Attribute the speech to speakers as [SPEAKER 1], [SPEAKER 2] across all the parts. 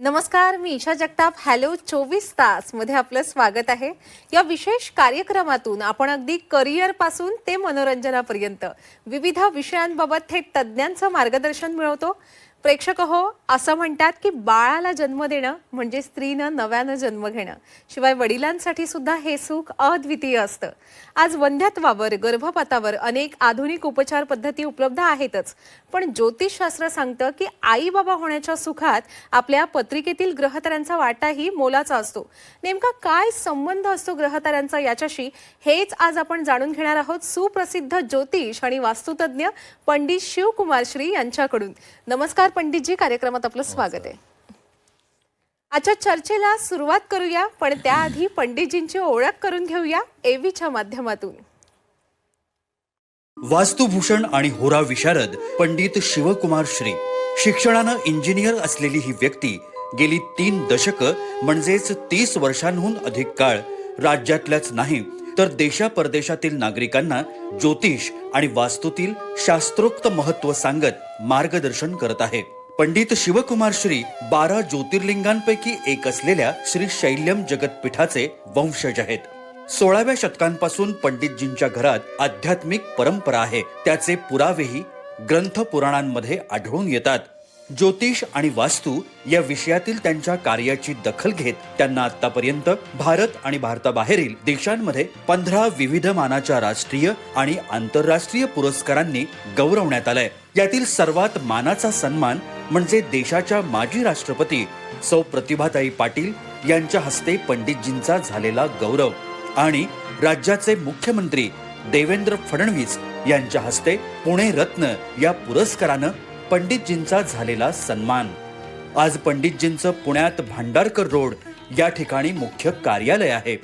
[SPEAKER 1] नमस्कार मी ईशा जगताप. हॅलो चोवीस तासमध्ये आपलं स्वागत आहे. या विशेष कार्यक्रमातून आपण अगदी करिअरपासून ते मनोरंजनापर्यंत विविध विषयांबाबत थेट तज्ज्ञांचं मार्गदर्शन मिळवतो. प्रेक्षक हो असं म्हणतात की बाळाला जन्म देणं म्हणजे स्त्रीनं नव्यानं जन्म घेणं. शिवाय वडिलांसाठी सुद्धा हे सुख अद्वितीय असतं. आज वंध्यत्वावर गर्भपातावर अनेक आधुनिक उपचार पद्धती उपलब्ध आहेतच. पण ज्योतिषशास्त्र सांगतं की आई बाबा होण्याच्या सुखात आपल्या पत्रिकेतील ग्रहताऱ्यांचा वाटाही मोलाचा असतो. नेमका काय संबंध असतो ग्रहताऱ्यांचा याच्याशी हेच आज आपण जाणून घेणार आहोत. सुप्रसिद्ध ज्योतिष आणि वास्तुतज्ञ पंडित शिवकुमार श्री यांच्याकडून. नमस्कार पंडितजी कार्यक्रमात आपलं स्वागत आहे. आजच्या चर्चेला सुरुवात करूया पण त्याआधी पंडितजींची ओळख करून घेऊया एव्हीच्या माध्यमातून.
[SPEAKER 2] वास्तुभूषण आणि होरा विशारद पंडित शिवकुमार श्री. शिक्षणानं इंजिनियर असलेली ही व्यक्ती गेली तीन दशक म्हणजेच तीस वर्षांहून अधिक काळ राज्यातल्याच नाही तर देशा परदेशातील नागरिकांना ज्योतिष आणि वास्तूतील शास्त्रोक्त महत्त्व सांगत मार्गदर्शन करत आहे. पंडित शिवकुमार श्री बारा ज्योतिर्लिंगांपैकी एक असलेल्या श्री शैल्यम जगतपीठाचे वंशज आहेत. सोळाव्या शतकांपासून पंडितजींच्या घरात आध्यात्मिक परंपरा आहे. त्याचे पुरावेही ग्रंथ पुराणांमध्ये आढळून येतात. ज्योतिष आणि वास्तू या विषयातील त्यांच्या कार्याची दखल घेत त्यांना आतापर्यंत भारत आणि भारताबाहेरील देशांमध्ये पंधरा विविध मानाच्या राष्ट्रीय आणि आंतरराष्ट्रीय पुरस्कारांनी गौरवण्यात आलंय. यातील सर्वात मानाचा सन्मान म्हणजे देशाच्या माजी राष्ट्रपती सौ प्रतिभाताई पाटील यांच्या हस्ते पंडितजींचा झालेला गौरव. आणि राज्याचे मुख्यमंत्री देवेंद्र फडणवीस यांच्या हस्ते पुणे रत्न या पुरस्कारानं पंडितजींचा झालेला सन्मान. आज पंडितजींचं पुण्यात भांडारकर रोड या ठिकाणी मुख्य कार्यालय आहे.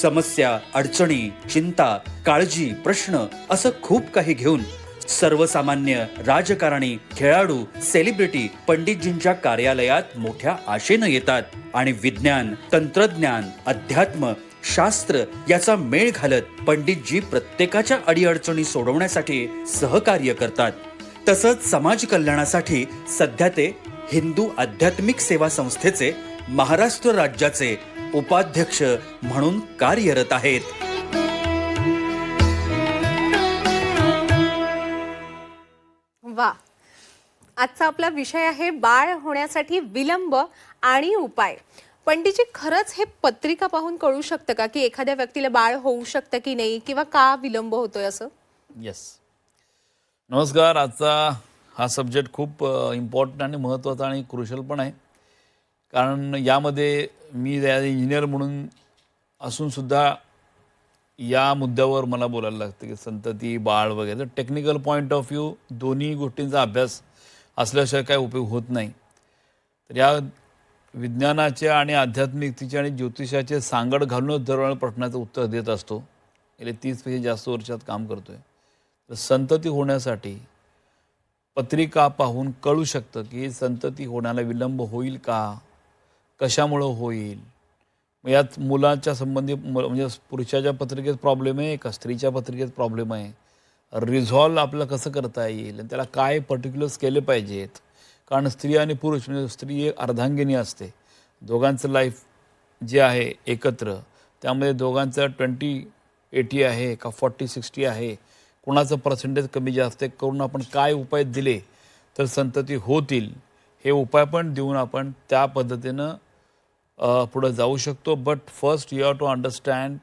[SPEAKER 2] समस्या अडचणी चिंता काळजी प्रश्न असं खूप काही घेऊन सर्वसामान्य राजकारणी खेळाडू सेलिब्रिटी पंडितजींच्या कार्यालयात मोठ्या आशेनं येतात आणि विज्ञान तंत्रज्ञान अध्यात्म शास्त्र याचा मेळ घालत पंडितजी प्रत्येकाच्या अडीअडचणी सोडवण्यासाठी सहकार्य करतात. तसंच समाज कल्याणासाठी सध्या ते हिंदू आध्यात्मिक सेवा संस्थेचे महाराष्ट्र राज्याचे उपाध्यक्ष म्हणून कार्यरत आहेत.
[SPEAKER 1] वा. आजचा आपला विषय आहे बाळ होण्यासाठी विलंब आणि उपाय. पंडितजी खरंच हे पत्रिका पाहून कळू शकतं का की एखाद्या व्यक्तीला बाळ होऊ शकतं की नाही किंवा का विलंब होतोय असं?
[SPEAKER 3] येस नमस्कार. आजचा हा सब्जेक्ट खूप इम्पॉर्टंट आणि महत्त्वाचा आणि क्रुशल पण आहे. कारण यामध्ये मी इंजिनियर म्हणून असूनसुद्धा या मुद्द्यावर मला बोलायला लागतं की संतती बाळ वगैरे. तर टेक्निकल पॉईंट ऑफ व्ह्यू दोन्ही गोष्टींचा अभ्यास असल्याशिवाय काय उपयोग होत नाही. तर या विज्ञानाच्या आणि आध्यात्मिकतेच्या आणि ज्योतिषाचे सांगड घालूनच दरवेळेला प्रश्नाचं उत्तर देत असतो. गेले तीसपेक्षा जास्त वर्षात काम करतो आहे तर संतती होण्यासाठी पत्रिका पाहून कळू शकतं की संतती होण्याला विलंब होईल का? कशामुळं होईल? मग यात मुलाच्या संबंधी म्हणजे पुरुषाच्या पत्रिकेत प्रॉब्लेम आहे का? स्त्रीच्या पत्रिकेत प्रॉब्लेम आहे. रिझॉल्व आपलं कसं करता येईल? आणि त्याला काय पर्टिक्युलर्स केले पाहिजेत? कारण स्त्री आणि पुरुष म्हणजे स्त्री एक अर्धांगिनी असते. दोघांचं लाईफ जे आहे एकत्र त्यामध्ये दोघांचं ट्वेंटी एटी आहे का फॉर्टी सिक्स्टी आहे. कुणाचं पर्सेंटेज कमी जास्त करून आपण काय उपाय दिले तर संतती होतील हे उपाय पण देऊन आपण त्या पद्धतीनं पुढं जाऊ शकतो. But first you have to understand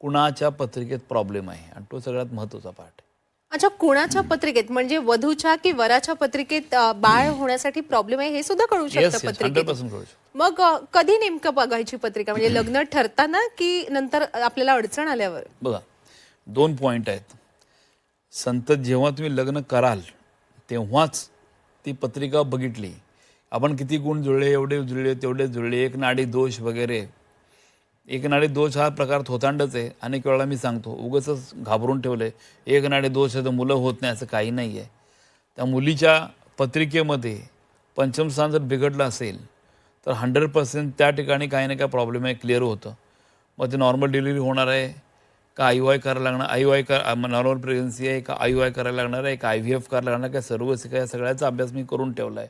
[SPEAKER 3] कुणाच्या पत्रिकेत प्रॉब्लेम आहे. आणि तो सगळ्यात महत्त्वाचा पार्ट आहे
[SPEAKER 1] अच्छा कोणाच्या पत्रिकेत? म्हणजे वधूच्या की वराच्या पत्रिकेत अं, बाळ होण्यासाठी प्रॉब्लेम आहे हे सुद्धा कळू
[SPEAKER 3] येस
[SPEAKER 1] शकतं
[SPEAKER 3] येस हंड्रेड
[SPEAKER 1] पत्रिकेत.
[SPEAKER 3] पर्सेंट करू शकतो.
[SPEAKER 1] मग अं, कधी नेमकं बघायची पत्रिका? म्हणजे लग्न ठरताना की नंतर आपल्याला अडचण आल्यावर?
[SPEAKER 3] बघा दोन पॉईंट आहेत. संत जेव्हा तुम्ही लग्न कराल तेव्हाच ती पत्रिका बघितली. आपण किती गुण जुळले एवढे जुळले तेवढे जुळले एक नाडी दोष वगैरे. एक नाडे दोष हा प्रकार थोतांडच आहे. अनेक वेळा मी सांगतो उगच घाबरून ठेवलं आहे एक नाडे दोष आहे तर मुलं होत नाही असं काही नाही आहे त्या मुलीच्या पत्रिकेमध्ये पंचम स्थान जर बिघडलं असेल तर हंड्रेड पर्सेंट त्या ठिकाणी काही ना काही प्रॉब्लेम आहे क्लिअर होतं. मग ते नॉर्मल डिलिव्हरी होणार आहे का आय वाय करायला लागणार? आय वाय कर नॉर्मल प्रेग्नन्सी आहे का आय वाय करायला लागणार आहे का आय व्ही एफ करायला लागणार काय सर्व या सगळ्याचा अभ्यास मी करून ठेवला आहे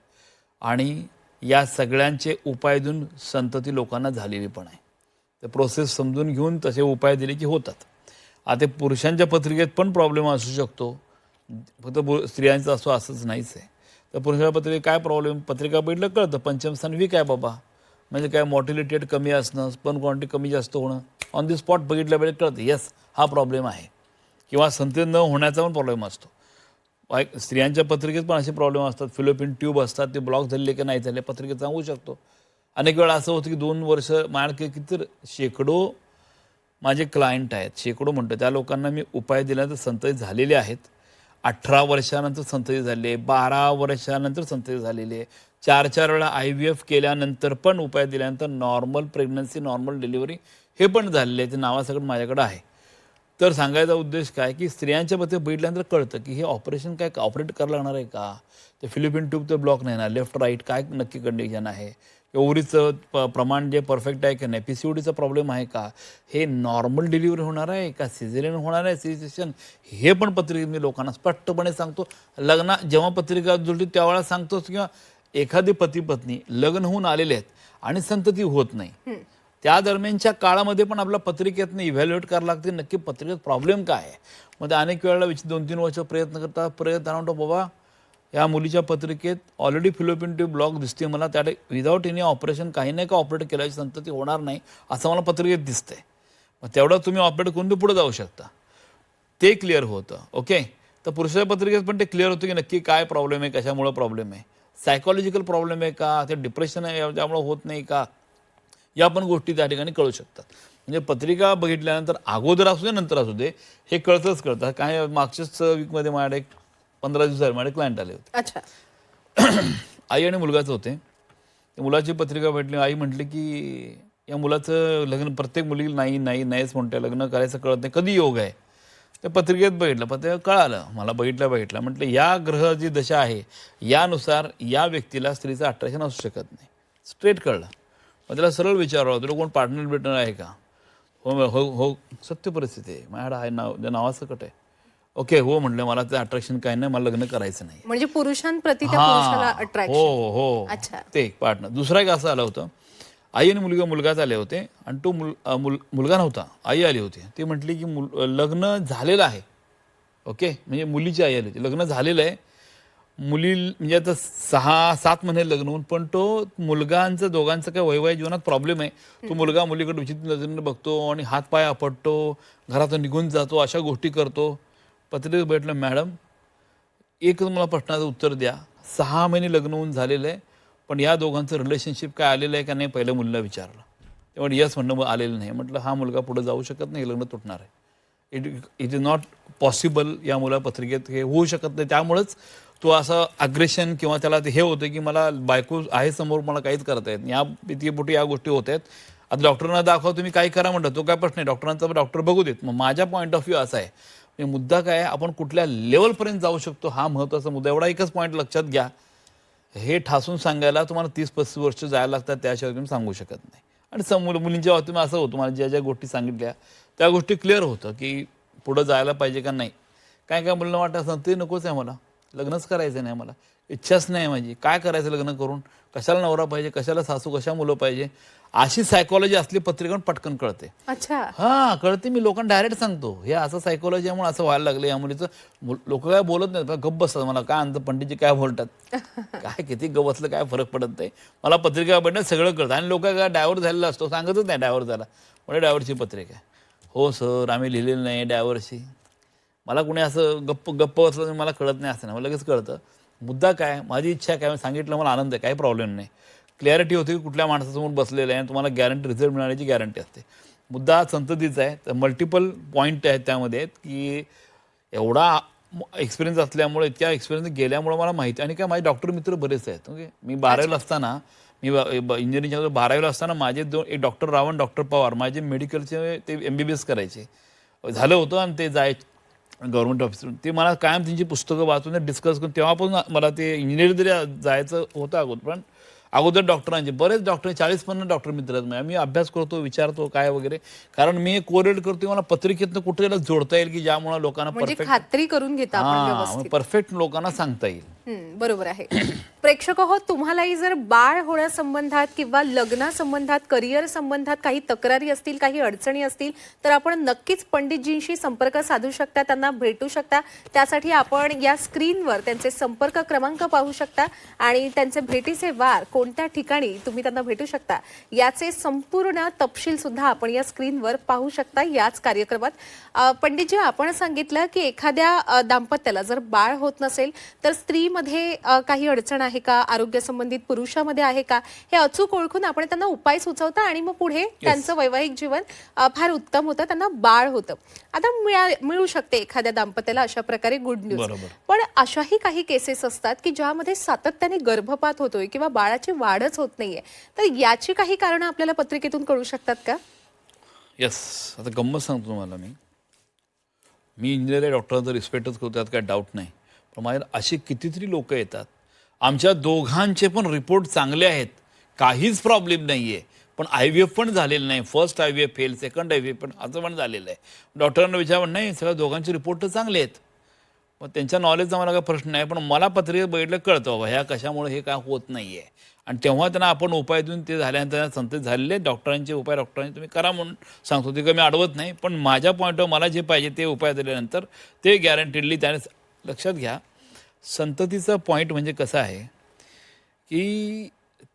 [SPEAKER 3] आणि या सगळ्यांचे उपाय देऊन संतती लोकांना झालेली पण आहे. प्रोसेस समजून घेऊन तसे उपाय दिले की होतात. आता पुरुषांच्या पत्रिकेत पण प्रॉब्लेम असू शकतो. फक्त पु- स्त्रियांचं असो असंच नाहीच आहे. तर पुरुषाच्या पत्रिकेत काय प्रॉब्लेम पत्रिका बघितलं कळतं. पंचमस्थान वीक आहे बाबा? म्हणजे काय मॉटिलिटेड कमी असणं स्पन क्वांटिटी कमी जास्त होणं ऑन दी स्पॉट बघितल्या वेळेत कळतं. येस हा प्रॉब्लेम आहे. किंवा संतती न होण्याचा पण प्रॉब्लेम असतो. बाय- स्त्रियांच्या पत्रिकेत पण असे प्रॉब्लेम असतात. फिलोपिन ट्यूब असतात ते ब्लॉक झाले की नाही झाले पत्रिकेत सांगू शकतो. अनेक वेळा असं होतं की दोन वर्ष माझ्याकडे किती शेकडो माझे क्लायंट आहेत. शेकडो म्हणतो त्या लोकांना मी उपाय दिल्यानंतर संतती झालेले आहेत. अठरा वर्षानंतर संतती झाले बारा वर्षानंतर संतती झालेले चार चार वेळा आय व्ही एफ केल्यानंतर पण उपाय दिल्यानंतर नॉर्मल प्रेग्नन्सी नॉर्मल डिलिव्हरी हे पण झालेले आहे ते नावासकट माझ्याकडं आहे. तर सांगायचा उद्देश काय की स्त्रियांच्या मध्ये बघितल्यानंतर कळतं की हे ऑपरेशन काय ऑपरेट करायला लागणार आहे का? ते फिलिपिन ट्यूब तर ब्लॉक नाही ना लेफ्ट राईट काय नक्की कंडिशन आहे? ओव्हरीचं प प्रमाण जे परफेक्ट आहे की नाही? पी सी ओडीचा प्रॉब्लेम आहे का? हे नॉर्मल डिलिव्हरी होणार आहे का? सिझेरियन होणार आहे? सिझेशन हे पण पत्रिकेत मी लोकांना स्पष्टपणे सांगतो. लग्ना जेव्हा पत्रिका जुळली त्यावेळेला सांगतोच किंवा एखादी पती पत्नी लग्न होऊन आलेले आहेत आणि संतती होत नाही. त्या दरम्यानच्या काळामध्ये पण आपल्या पत्रिकेतनं इव्हॅल्युएट करावं लागते. नक्की पत्रिकेत प्रॉब्लेम काय आहे? मग ते अनेक वेळेला विच दोन तीन वर्ष प्रयत्न करता प्रयत्न म्हणतो बाबा या मुलीच्या पत्रिकेत ऑलरेडी फिलोपिन ट्यूब ब्लॉक दिसते मला. त्या विदाऊट एनी ऑपरेशन काही नाही का ऑपरेट केल्याची संतती होणार नाही असं मला पत्रिकेत दिसतंय. मग तेवढं तुम्ही ऑपरेट करून ते पुढे जाऊ शकता. ते क्लिअर होतं. ओके तर पुरुषाच्या पत्रिकेत पण ते क्लिअर होतं की नक्की काय प्रॉब्लेम आहे कशामुळं प्रॉब्लेम आहे? सायकोलॉजिकल प्रॉब्लेम आहे का? ते डिप्रेशन आहे त्यामुळं होत नाही का? या पण गोष्टी त्या ठिकाणी कळू शकतात. म्हणजे पत्रिका बघितल्यानंतर अगोदर असू दे नंतर असू दे हे कळतंच कळतं. काय मागच्याच वीकमध्ये माझ्याकडे एक पंधरा दिवसात माझे क्लायंट आले होते.
[SPEAKER 1] अच्छा.
[SPEAKER 3] आई आणि मुलगाचं होते. मुलाची पत्रिका भेटली. आई म्हटली की या मुलाचं लग्न प्रत्येक मुली नाही नाही नाहीच म्हणते. लग्न करायचं कळत नाही. कधी योग आहे? त्या पत्रिकेत बघितलं. पण ते कळालं. मला बघितलं बघितलं. म्हटलं या ग्रह जी दशा आहे यानुसार या व्यक्तीला स्त्रीचं अट्रॅक्शन असू शकत नाही. स्ट्रेट कळलं. मग त्याला सरळ विचारावं तुला कोण पार्टनर बिटनर आहे का? हो हो हो सत्य परिस्थिती आहे. माझ्याकडे आहे नाव त्या नावाचं कट आहे. ओके हो म्हटलं मला ते अट्रॅक्शन काय नाही मला लग्न करायचं नाही.
[SPEAKER 1] म्हणजे पुरुषांप्रती त्या पुरुषाला
[SPEAKER 3] हा.
[SPEAKER 1] अट्रॅक्शन
[SPEAKER 3] हो हो.
[SPEAKER 1] अच्छा.
[SPEAKER 3] ते पार्टनर दुसरा एक असं आलं होतं. आई आणि मुलगा मुलगाच आले होते आणि तो मुल अ, मुल मुलगा नव्हता. आई आली होती. ती म्हटली की मुल लग्न झालेलं आहे. ओके म्हणजे मुलीची आई आली होती. लग्न झालेलं आहे. मुली म्हणजे आता सहा सात महिने लग्न होऊन पण तो मुलगांचं दोघांचं काय वैवाहिक जीवनात प्रॉब्लेम आहे. तो मुलगा मुलीकडे विचित्र नजरेने बघतो आणि हात पाय आपटतो घरातून निघून जातो अशा गोष्टी करतो. पत्रिकेत भेटलं मॅडम एक मला प्रश्नाचं उत्तर द्या. सहा महिने लग्न होऊन झालेलं आहे पण या दोघांचं रिलेशनशिप काय आलेलं आहे का नाही? पहिल्या मुलीला विचारलं. तेव्हा यस म्हणणं आलेलं नाही. म्हटलं हा मुलगा पुढे जाऊ शकत नाही लग्न तुटणार आहे. It it is not possible या मुला पत्रिकेत हे होऊ शकत नाही. त्यामुळंच तो असं अग्रेशन किंवा त्याला हे होतं की मला बायको आहे समोर मला काहीच करता येत नाही. या इतकी या गोष्टी होत आहेत. आता डॉक्टरांना दाखवा तुम्ही काय करा म्हणतात तो काय प्रश्न आहे? डॉक्टरांचा डॉक्टर बघू देत. मग माझ्या पॉईंट ऑफ व्ह्यू असा आहे. म्हणजे मुद्दा काय आहे, आपण कुठल्या लेवलपर्यंत जाऊ शकतो? हा महत्त्वाचा मुद्दा एवढा एकच पॉईंट लक्षात घ्या. हे ठासून सांगायला तुम्हाला तीस पस्तीस वर्ष जायला लागतात त्याशिवाय तुम्ही सांगू शकत नाही. आणि सम मुलींच्या बाबतीत असं होतं. मला ज्या ज्या गोष्टी सांगितल्या त्या गोष्टी क्लिअर होतं की पुढं जायला पाहिजे का नाही. काय काय मुलं वाटत असं ते नकोच आहे मला. लग्नच करायचं नाही मला इच्छाच नाही माझी. काय करायचं लग्न करून? कशाला नवरा पाहिजे? कशाला सासू कशा मुलं पाहिजे? अशी सायकोलॉजी असली पत्रिका पटकन कळते.
[SPEAKER 1] अच्छा.
[SPEAKER 3] हा कळते मी. लोकांना डायरेक्ट सांगतो. हे असं सायकोलॉजी आहे म्हणून असं व्हायला लागलं या मुलीचं लोक काय बोलत नाहीत गप्प बसतात. मला काय अंत पंडितजी काय बोलतात? काय किती गप्प बसलं काय फरक पडत नाही. मला पत्रिका भेटणं सगळं कळतं. आणि लोक काय डायव्हर झालेला असतो सांगतच नाही डायव्हर झाला. म्हणजे डायव्हरची पत्रिका हो सर आम्ही लिहिलेलं नाही डायव्हरशी मला कोणी असं गप्प गप्प तर मला कळत नाही असं नाही. मला लगेच कळतं मुद्दा काय? माझी इच्छा काय? सांगितलं मला आनंद आहे काही प्रॉब्लेम नाही. क्लॅरिटी होती की कुठल्या माणसासमोर बसलेलं आहे आणि तुम्हाला गॅरंटी रिझल्ट मिळण्याची गॅरंटी असते. मुद्दा संततीचा आहे तर मल्टिपल पॉईंट आहेत त्यामध्ये की एवढा एक्सपिरियन्स असल्यामुळे इतक्या एक्सपिरियन्स गेल्यामुळे मला माहिती आणि काय माझे डॉक्टर मित्र बरेच आहेत ओके मी बारावीला असताना मी इंजिनिअरिंगच्या बारावीला असताना माझे दोन एक डॉक्टर रावण डॉक्टर पवार माझे मेडिकलचे ते एम बी बी एस करायचे. झालं होतं आणि ते जाय गव्हर्नमेंट ऑफिसर ते मला कायम त्यांची पुस्तकं वाचून डिस्कस करून तेव्हापासून मला ते इंजिनिअर जरी जायचं होतं अगोदर. पण अगोदर डॉक्टरांचे बरेच डॉक्टर चाळीस पन्नास डॉक्टर मित्र आहेत. माझे. मी अभ्यास करतो विचारतो काय वगैरे. कारण मी कोरेट करतो मला पत्रिकेतनं कुठे जोडता येईल की ज्यामुळे लोकांना
[SPEAKER 1] म्हणजे
[SPEAKER 3] परफेक्ट
[SPEAKER 1] खात्री करून घेता
[SPEAKER 3] परफेक्ट लोकांना सांगता येईल.
[SPEAKER 1] बरोबर आहे. प्रेक्षक हो तुम्हालाही जर बाळ होण्यासंबंधात किंवा लग्नासंबंधात करिअर संबंधात काही तक्रारी असतील काही अडचणी असतील तर आपण नक्कीच पंडितजींशी संपर्क साधू शकता त्यांना भेटू शकता. त्यासाठी आपण या स्क्रीनवर त्यांचे संपर्क क्रमांक पाहू शकता आणि त्यांचे भेटीचे वार कोणत्या ठिकाणी तुम्ही त्यांना भेटू शकता याचे संपूर्ण तपशील सुद्धा आपण या स्क्रीनवर पाहू शकता याच कार्यक्रमात. पंडितजी आपण सांगितलं की एखाद्या दाम्पत्याला जर बाळ होत नसेल तर स्त्री स्त्रीमध्ये काही अडचण आहे का? आरोग्य संबंधित पुरुषामध्ये आहे का? हे अचूक ओळखून आपण त्यांना उपाय सुचवता आणि मग पुढे त्यांचं वैवाहिक जीवन फार उत्तम होतं त्यांना बाळ होतं. आता मिळा- शकते एखाद्या दाम्पत्याला अशा प्रकारे गुड न्यूज. पण अशाही काही केसेस असतात की ज्यामध्ये सातत्याने गर्भपात होतोय किंवा बाळाची वाढच होत नाहीये. तर याची काही कारणं आपल्याला पत्रिकेतून कळू शकतात का?
[SPEAKER 3] येस आता गंमत सांगतो तुम्हाला मी. मी इंजिनियर डॉक्टरांचा रिस्पेक्टच करतो त्यात काय डाऊट नाही. पण माझ्या अशी कितीतरी लोक येतात. आमच्या दोघांचे पण रिपोर्ट चांगले आहेत. काहीच प्रॉब्लेम नाही आहे पण आय व्ही एफ पण झालेलं नाही. First I V F fail second I V F पण असं पण झालेलं आहे. डॉक्टरांना विचारून नाही सगळ्या दोघांचे रिपोर्ट तर चांगले आहेत. मग त्यांच्या नॉलेजचा मला काही प्रश्न नाही. पण मला पत्रिकेत बघितलं कळतं बाबा ह्या कशामुळे हे काय होत नाही आहे आणि तेव्हा त्यांना आपण उपाय देऊन ते झाल्यानंतर त्यांना संतत झालेले डॉक्टरांचे उपाय डॉक्टरांचे तुम्ही करा म्हणून. सांगतो ते का मी अडवत नाही. पण माझ्या पॉईंटवर मला जे पाहिजे ते उपाय दिल्यानंतर ते गॅरंटीडली त्याने लक्षात घ्या संततीचा पॉईंट म्हणजे कसं आहे की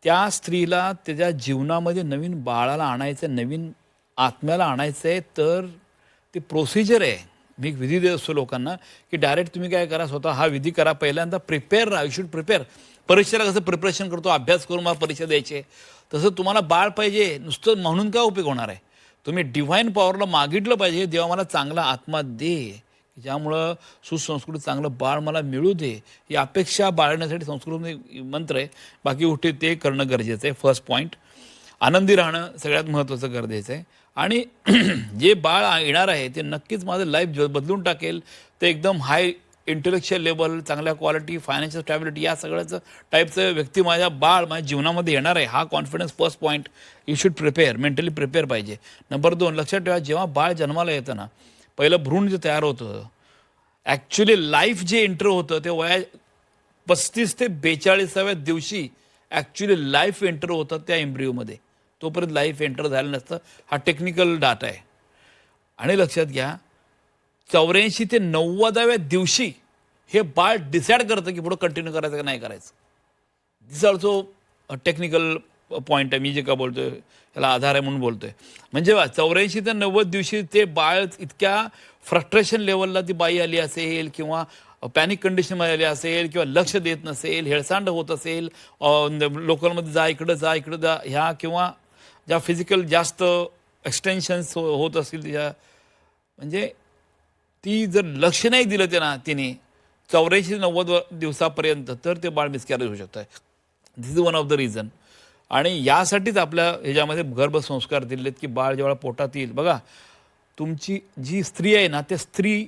[SPEAKER 3] त्या स्त्रीला त्याच्या जीवनामध्ये नवीन बाळाला आणायचं आहे नवीन आत्म्याला आणायचं आहे तर ते प्रोसिजर आहे. मी एक विधी देत असतो लोकांना की डायरेक्ट तुम्ही काय करा स्वतः हा विधी करा पहिल्यांदा प्रिपेअर राहा यू शूड प्रिपेअर परीक्षेला कसं प्रिपरेशन करतो अभ्यास करून मला परीक्षा द्यायची तसं तुम्हाला बाळ पाहिजे नुसतं म्हणून काय उपयोग होणार आहे? तुम्ही डिव्हाइन पॉवरला मागितलं पाहिजे देवा मला चांगला आत्मा दे. ज्यामुळं सुसंस्कृत चांगलं बाळ मला मिळू दे ही अपेक्षा बाळगण्यासाठी संस्कृत मंत्र आहे. बाकी उठे ते करणं गरजेचं आहे फर्स्ट पॉईंट आनंदी राहणं सगळ्यात महत्त्वाचं गरजेचं आहे. आणि जे बाळ येणार आहे ते नक्कीच माझं लाईफ बदलून टाकेल. ते एकदम हाय इंटेलेक्च्युअल लेवल चांगल्या क्वालिटी फायनान्शियल स्टॅबिलिटी या सगळ्याचं टाईपचं व्यक्ती माझ्या बाळ माझ्या जीवनामध्ये येणार आहे हा confidence first point you should prepare mentally prepare पाहिजे. नंबर दोन लक्षात ठेवा जेव्हा बाळ जन्माला येतं ना पहिलं भ्रूण जे तयार होतं ॲक्च्युली लाईफ जे एंटर होतं ते वया पस्तीस ते बेचाळीसाव्या दिवशी ॲक्च्युली लाईफ एंटर होतं त्या एम्ब्रिओमध्ये तोपर्यंत लाईफ एंटर झालं नसतं. हा टेक्निकल डाटा आहे. आणि लक्षात घ्या चौऱ्याऐंशी ते नव्वदाव्या दिवशी हे बाळ डिसाईड करतं की पुढं कंटिन्यू करायचं का नाही करायचं. दिस ऑल्सो टेक्निकल पॉईंट आहे. मी जे का बोलतोय त्याला आधार आहे म्हणून बोलतोय. म्हणजे चौऱ्याऐंशी ते नव्वद दिवशी ते बाळ इतक्या फ्रस्ट्रेशन लेवलला ती बाई आली असेल किंवा पॅनिक कंडिशनमध्ये आली असेल किंवा लक्ष देत नसेल हेळसांड होत असेल लोकलमध्ये जा इकडं जा इकडं जा ह्या किंवा ज्या फिजिकल जास्त एक्सटेन्शन्स हो, होत असतील तिच्या म्हणजे ती जर लक्ष नाही दिलं त्यांना तिने चौऱ्याऐंशी नव्वद व- दिवसापर्यंत तर ते बाळ मिसकॅरेज होऊ शकतं this is one of the reason आणि यासाठीच आपल्या ह्याच्यामध्ये गर्भसंस्कार दिलेत की बाळ जेव्हा पोटात येईल. बघा तुमची जी स्त्री आहे ना त्या स्त्री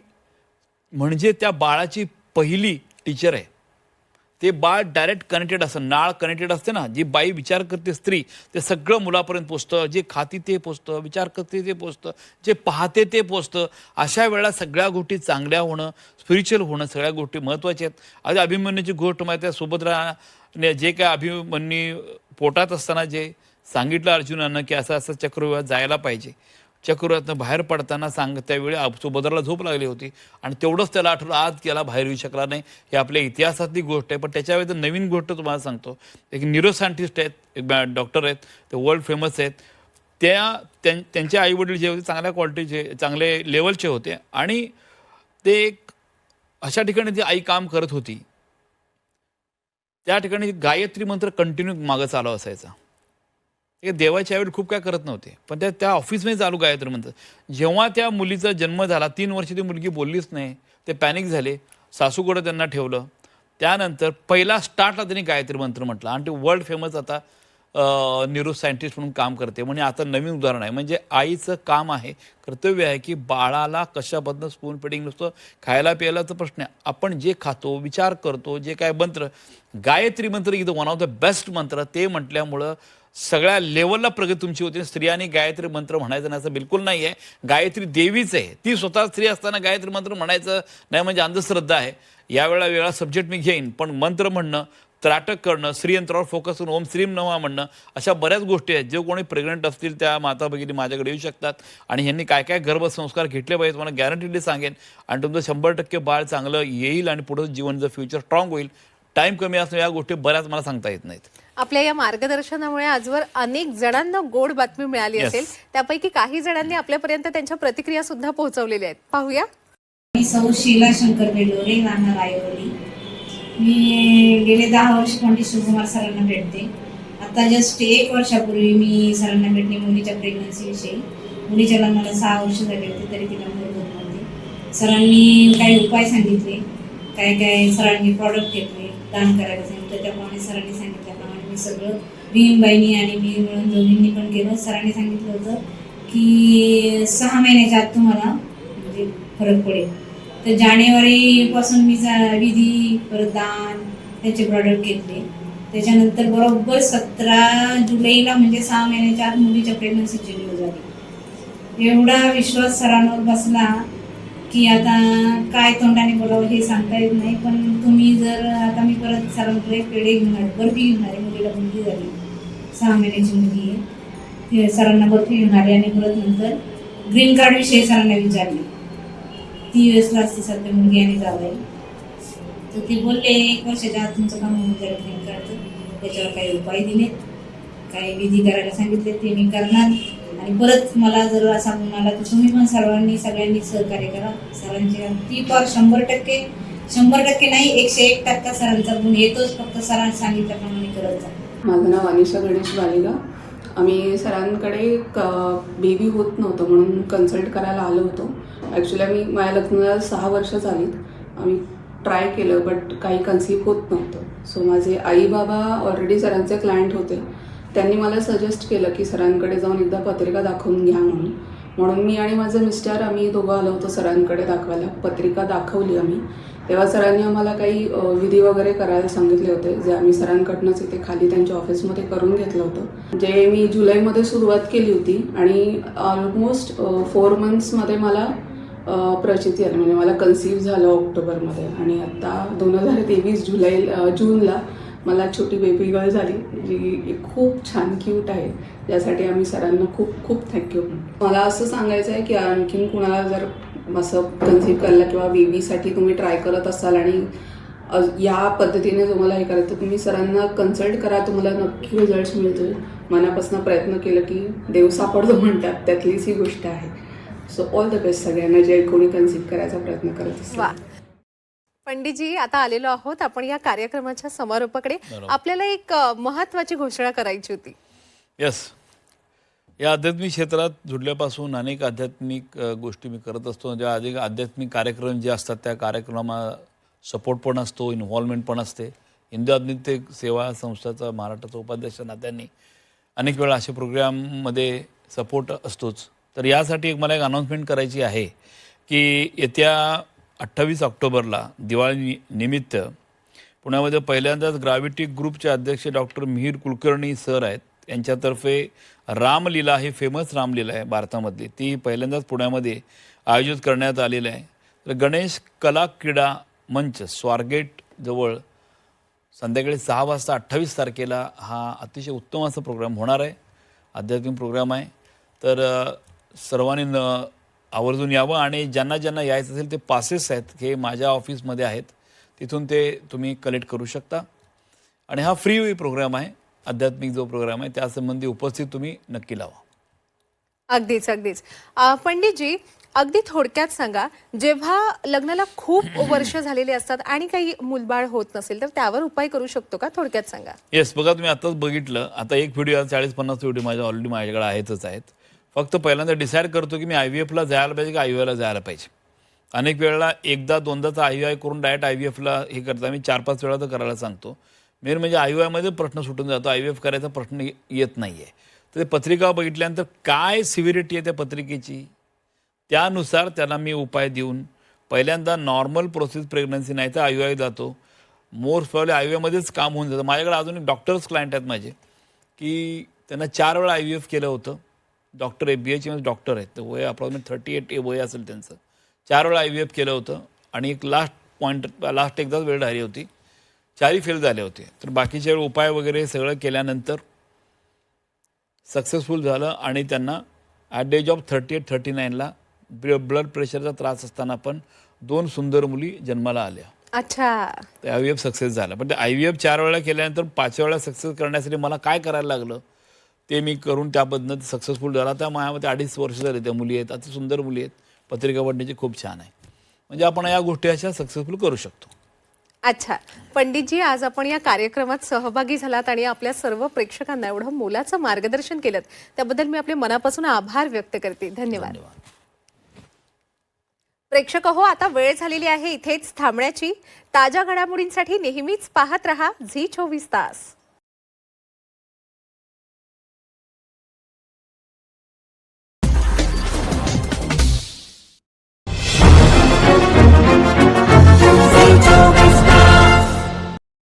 [SPEAKER 3] म्हणजे त्या बाळाची पहिली टीचर आहे. ते बाळ डायरेक्ट कनेक्टेड असतं नाळ कनेक्टेड असते ना जी बाई विचार करते स्त्री ते सगळं मुलापर्यंत पोचतं जे खाती ते पोचतं विचार करते ते पोचतं जे पाहते ते पोचतं. अशा वेळेला सगळ्या गोष्टी चांगल्या होणं स्पिरिच्युअल होणं सगळ्या गोष्टी महत्त्वाच्या आहेत. आधी अभिमन्यूची गोष्ट माहिती आहे सुभद्राने जे काय अभिमन्यू पोटात असताना जे सांगितलं अर्जुनानं की असं असं चक्रव्यूहात जायला पाहिजे. चक्रव्यूहातनं बाहेर पडताना सांग त्यावेळी सुभद्राला झोप लागली होती. आणि तेवढंच त्याला आठवलं आज त्याला बाहेर येऊ शकला नाही. हे आपल्या इतिहासातली गोष्ट आहे. पण त्याच्या व्यतिरिक्त नवीन गोष्ट तुम्हाला सांगतो. एक न्यूरो सायंटिस्ट आहेत एक डॉक्टर आहेत ते वर्ल्ड फेमस आहेत. त्या त्यां- त्यांचे आईवडील जे होते चांगल्या क्वालिटीचे चांगले लेवलचे होते. आणि ते एक अशा ठिकाणी ती आई काम करत होती. त्या ठिकाणी गायत्री मंत्र कंटिन्यू मागं चालू असायचा. ते देवाच्या वेळी खूप काय करत नव्हते. पण त्या त्या ऑफिसमध्ये चालू गायत्री मंत्र. जेव्हा त्या मुलीचा जन्म झाला तीन वर्ष ती मुलगी बोललीच नाही ते पॅनिक झाले सासूकडं त्यांना ठेवलं. त्यानंतर पहिला स्टार्टला त्यांनी गायत्री मंत्र म्हटलं. आणि ते वर्ल्ड फेमस आता न्यूरो सायंटिस्ट म्हणून काम करते. म्हणजे आता नवीन उदाहरण आहे. म्हणजे आईचं काम आहे कर्तव्य आहे की बाळाला कशाबद्दल स्पून फिडिंग नुसतं खायला प्यायलाचा प्रश्न आहे. आपण जे खातो विचार करतो जे काय मंत्र गायत्री मंत्र इथं वन ऑफ द बेस्ट मंत्र ते म्हटल्यामुळं सगळ्या लेवलला प्रगती तुमची होती. स्त्रियांनी गायत्री मंत्र म्हणायचं नाही असं बिलकुल नाही आहे गायत्री देवीच आहे. ती स्वतः स्त्री असताना गायत्री मंत्र म्हणायचं नाही म्हणजे अंधश्रद्धा आहे. यावेळेला वेगळा सब्जेक्ट मी घेईन. पण मंत्र म्हणणं त्राटक करणं श्रीयंत्रावर फोकस करून ओम श्रीम नवा म्हणणं अशा बऱ्याच गोष्टी आहेत. जे कोणी प्रेग्नंट असतील त्या माता भगिनी माझ्याकडे येऊ शकतात. आणि ह्यांनी काय काय गर्भसंस्कार घेतले पाहिजेत मला गॅरंटीली सांगेन. आणि तुमचं शंभर टक्के बाळ चांगलं येईल आणि पुढं जीवनचं फ्युचर स्ट्रॉंग होईल. टाईम कमी असणं या गोष्टी बऱ्याच मला सांगता येत नाहीत.
[SPEAKER 1] आपल्या या मार्गदर्शनामुळे आजवर अनेक जणांना गोड बातमी मिळाली
[SPEAKER 3] Yes.
[SPEAKER 1] असेल. त्यापैकी काही जणांनी आपल्यापर्यंत त्यांच्या प्रतिक्रिया सुद्धा पोहोचवलेल्या आहेत. पाहूया.
[SPEAKER 4] मी सौ शीला शंकर बेलोरे राहणार आयोली. मी गेले दहा वर्ष पंडित शिवकुमार सरांना भेटते. आता जस्ट एक वर्षापूर्वी मी सरांना भेटले मुलीच्या प्रेग्नन्सीविषयी मुलीच्या लग्नाला सहा वर्ष झाले होते तरी तिला मूल होत नव्हते. सरांनी काही उपाय सांगितले. काय काय सरांनी प्रॉडक्ट घेतले दान करायला सांगितलं त्याप्रमाणे सरांनी सांगितल्याप्रमाणे मी सगळं बहीण आणि मी मिळून दोघींनी पण केलं. सरांनी सांगितलं होतं की सहा महिन्याच्या आत तुम्हाला म्हणजे फरक पडेल. तर जानेवारीपासून मी जा- विधी परत दान त्याचे प्रॉडक्ट घेतले. त्याच्यानंतर बरोबर सतरा जुलैला म्हणजे सहा महिन्याच्या आत मुलीच्या प्रेग्नन्सीची न्यूज आली एवढा विश्वास सरांवर बसला की आता काय तोंडाने बोलावं हे सांगता येत नाही पण तुम्ही जर आता मी परत सरांकडे पेढे घेऊन आहे बर्फी घेणार आहे मुलीला मुलगी झाली सहा महिन्याची मुलगी आहे सरांना बर्फी घेणार आणि परत नंतर ग्रीन कार्डविषयी सरांना विचारले. ती वेळेसला असते सध्या मुलगी आणि जावं तर ते बोलले एक वर्षाच्या आत तुमचं काम होऊन जाईल. ग्रीन कार्डचं त्याच्यावर काही उपाय दिले काही विधी करायला सांगितले ते मी करणार. आणि परत मला जर असा म्हणाला तर तुम्ही पण सर्वांनी सगळ्यांनी सहकार्य करा. सरांची ती फार शंभर टक्के. शंभर टक्के नाही एकशे एक टक्का सरांचा गुण येतोच. फक्त सरांनी सांगितल्याप्रमाणे करत जा.
[SPEAKER 5] माझं नाव अनिशा गणेश बालिगा आम्ही सरांकडे क बेबी होत नव्हतं म्हणून कन्सल्ट करायला आलो होतो. ॲक्च्युली आम्ही माझ्या लग्नाला सहा वर्ष झालीत. आम्ही ट्राय केलं बट काही कन्सिव्ह होत नव्हतं. सो माझे आई बाबा ऑलरेडी सरांचे क्लायंट होते. त्यांनी मला सजेस्ट केलं की सरांकडे जाऊन एकदा पत्रिका दाखवून घ्या म्हणून. म्हणून मी आणि माझे मिस्टर आम्ही दोघं आलो होतो सरांकडे दाखवायला. पत्रिका दाखवली आम्ही. तेव्हा सरांनी आम्हाला काही विधी वगैरे करायला सांगितले होते जे आम्ही सरांकडनंच इथे खाली त्यांच्या ऑफिसमध्ये करून घेतलं होतं. जे मी जुलैमध्ये सुरुवात केली होती आणि ऑलमोस्ट फोर मंथ्समध्ये मला प्रचिती आली म्हणजे मला कन्सीव्ह झालं ऑक्टोबरमध्ये. आणि आता दोन हजार तेवीस जुलै जूनला मला छोटी बेबी गर्ल झाली जी खूप छान क्यूट आहे. ज्यासाठी आम्ही सरांना खूप खूप थँक्यू म्हणतो मला असं सांगायचं आहे की आणखीन कुणाला जर असं कन्सिव्ह करायला किंवा बेबीसाठी तुम्ही ट्राय करत असाल आणि या पद्धतीने तुम्हाला हे करायचं तुम्ही सरांना कन्सल्ट करा. तुम्हाला नक्की रिझल्ट मिळतील. मनापासून प्रयत्न केलं की देव सापडतो म्हणतात. त्यातलीच ही गोष्ट आहे. सो ऑल द बेस्ट सगळ्यांना जे कोणी कन्सीव्ह करायचा प्रयत्न करत असतील.
[SPEAKER 1] वा. पंडितजी आता आलेलो आहोत आपण या कार्यक्रमाच्या समारोपाकडे. आपल्याला एक महत्वाची घोषणा करायची होती.
[SPEAKER 3] येस या आध्यात्मिक क्षेत्रात जुडल्यापासून अनेक आध्यात्मिक अ, गोष्टी मी करत असतो. ज्या अधिक आध्यात्मिक कार्यक्रम जे असतात त्या कार्यक्रमा सपोर्ट पण असतो इन्व्हॉल्वमेंट पण असते. हिंदू आध्यात्मिक सेवा संस्थाचा महाराष्ट्राचा उपाध्यक्ष नात्यांनी अनेक वेळा असे प्रोग्राममध्ये सपोर्ट असतोच. तर यासाठी एक मला एक अनाऊन्समेंट करायची आहे की येत्या अठ्ठावीस ऑक्टोबरला दिवाळी नि- निमित्त पुण्यामध्ये पहिल्यांदाच ग्रॅव्हिटी ग्रुपचे अध्यक्ष डॉक्टर मिहीर कुलकर्णी सर आहेत. यांच्यातर्फे रामलीला ही फेमस रामलीला आहे भारतामधली. ती पहिल्यांदाच पुण्यामध्ये आयोजित करण्यात आलेली आहे. तर गणेश कला क्रीडा मंच स्वारगेट जवळ संध्याकाळी सहा वाजता अठ्ठावीस तारखेला हा अतिशय उत्तम असा प्रोग्राम होणार आहे. आध्यात्मिक प्रोग्राम आहे. तर सर्वांनी न आवर्जून यावं आणि ज्यांना ज्यांना यायचं असेल ते पासेस आहेत हे माझ्या ऑफिसमध्ये आहेत. तिथून ते तुम्ही कलेक्ट करू शकता. आणि हा फ्री प्रोग्राम आहे आध्यात्मिक जो प्रोग्राम आहे त्यासंबंधी उपस्थित तुम्ही नक्की लावा.
[SPEAKER 1] अगदीच अगदीच. पंडितजी अगदी थोडक्यात सांगा जेव्हा लग्नाला खूप वर्ष झालेली असतात आणि काही मुलबाळ होत नसेल तर त्यावर उपाय करू शकतो का? थोडक्यात सांगा.
[SPEAKER 3] येस बघा तुम्ही आताच बघितलं. आता एक व्हिडिओ चाळीस पन्नास व्हिडिओ माझ्या ऑलरेडी माझ्याकडे आहेतच आहेत. फक्त पहिल्यांदा डिसाईड करतो की मी आय व्ही एफला जायला पाहिजे की आय व्ही एला जायला पाहिजे. अनेक वेळेला एकदा दोनदाचा आय व्ही आय करून डायरेक्ट आय व्ही एफला हे करता. मी चार पाच वेळा तर करायला सांगतो. मेन म्हणजे आय व्ही आयमध्ये प्रश्न सुटून जातो. आय व्ही एफ करायचा प्रश्न येत नाही आहे तर ते पत्रिका बघितल्यानंतर काय सिव्हिरिटी आहे त्या पत्रिकेची? त्यानुसार त्याला मी उपाय देऊन पहिल्यांदा नॉर्मल प्रोसेस प्रेग्नन्सी नाही तर आय व्ही आय जातो. मोस्ट प्रॉब्ली आय व्ही आयमध्येच काम होऊन जातं. माझ्याकडे अजून एक डॉक्टर्स क्लायंट आहेत माझे की त्यांना चार वेळा आय व्ही एफ केलं होतं. डॉक्टर आहे बी एच एम डॉक्टर आहेत. तर वय अप्रॉक्सिमेट थर्टी एट वय असेल त्यांचं. चार वेळा आय व्ही एफ केलं होतं आणि एक लास्ट पॉईंट लास्ट एकदाच वेळ राहिली होती. चारही फेल झाले होते. तर बाकीचे उपाय वगैरे सगळं केल्यानंतर सक्सेसफुल झालं आणि त्यांना at age of thirty eight thirty नाईनला blood प्रेशरचा त्रास असताना पण दोन सुंदर मुली जन्माला आल्या.
[SPEAKER 1] अच्छा.
[SPEAKER 3] ते आय व्ही एफ सक्सेस झालं. पण ते आय व्ही एफ चार वेळा केल्यानंतर पाचव्या वेळा सक्सेस करण्यासाठी मला काय करायला लागलं? ते मी करून त्या पद्धतीनं सक्सेसफुल झाला. त्या माझ्यामध्ये अडीच वर्ष झाले त्या मुली आहेत. अति सुंदर मुली आहेत. पत्रिका पडण्याची खूप छान आहे. म्हणजे आपण या गोष्टी अशा सक्सेसफुल करू शकतो.
[SPEAKER 1] अच्छा. पंडितजी आज आपण या कार्यक्रमात सहभागी झालात आणि आपल्या सर्व प्रेक्षकांना एवढं मोलाचं मार्गदर्शन केलं त्याबद्दल मी आपले मनापासून आभार व्यक्त करते.
[SPEAKER 3] धन्यवाद.
[SPEAKER 1] प्रेक्षक हो आता वेळ झालेली आहे. इथेच थांबण्याची. ताज्या घडामोडींसाठी नेहमीच पाहत रहा झी चोवीस तास.